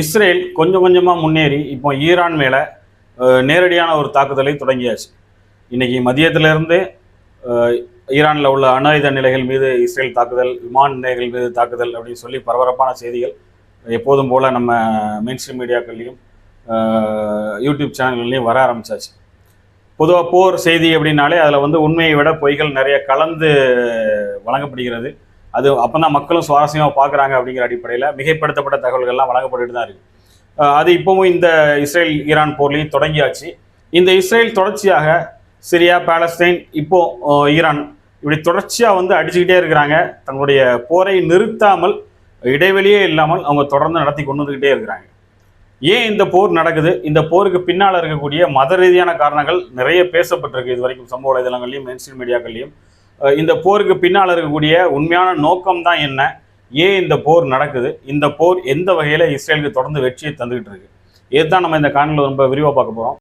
Israel கொஞ்சம் கொஞ்சமாக முன்னேறி இப்போ ஈரான் மேலே நேரடியான ஒரு தாக்குதலை தொடங்கியாச்சு. இன்றைக்கி மதியத்திலிருந்து ஈரானில் உள்ள அணு ஆயுத நிலைகள் மீது இஸ்ரேல் தாக்குதல் விமான நிலைகள் மீது தாக்குதல் அப்படின்னு சொல்லி பரபரப்பான செய்திகள் எப்போதும் போல் நம்ம மெயின்ஸ்ட்ரீம் மீடியாக்கள்லையும் யூடியூப் சேனல்கள்லையும் வர ஆரம்பிச்சாச்சு. பொதுவாக போர் செய்தி அப்படின்னாலே அதில் வந்து உண்மையை விட பொய்கள் நிறைய கலந்து வழங்கப்படுகிறது. அது அப்போ தான் மக்களும் சுவாரஸ்யமாக பார்க்குறாங்க அப்படிங்கிற அடிப்படையில் மிகைப்படுத்தப்பட்ட தகவல்கள்லாம் வழங்கப்பட்டுட்டு தான் இருக்குது அது இப்போவும் இந்த இஸ்ரேல் ஈரான் போர்லையும் தொடங்கியாச்சு. இந்த இஸ்ரேல் தொடர்ச்சியாக சிரியா பாலஸ்தைன் இப்போ ஈரான் இப்படி தொடர்ச்சியாக வந்து அடிச்சுக்கிட்டே இருக்கிறாங்க. தங்களுடைய போரை நிறுத்தாமல் இடைவெளியே இல்லாமல் அவங்க தொடர்ந்து நடத்தி கொண்டு வந்துக்கிட்டே இருக்கிறாங்க. ஏன் இந்த போர் நடக்குது? இந்த போருக்கு பின்னால் இருக்கக்கூடிய மத ரீதியான காரணங்கள் நிறைய பேசப்பட்டிருக்கு. இது வரைக்கும் சமூக வலைதளங்கள்லையும் மெயின்ஸ்ட்ரீம் மீடியாக்கள்லையும் இந்த போருக்கு பின்னால் இருக்கக்கூடிய உண்மையான நோக்கம் தான் என்ன? ஏன் இந்த போர் நடக்குது? இந்த போர் எந்த வகையில் இஸ்ரேலுக்கு தொடர்ந்து வெற்றியை தந்துக்கிட்டு இருக்கு? இதுதான் நம்ம இந்த காணொலியில் ரொம்ப விரிவாக பார்க்க போகிறோம்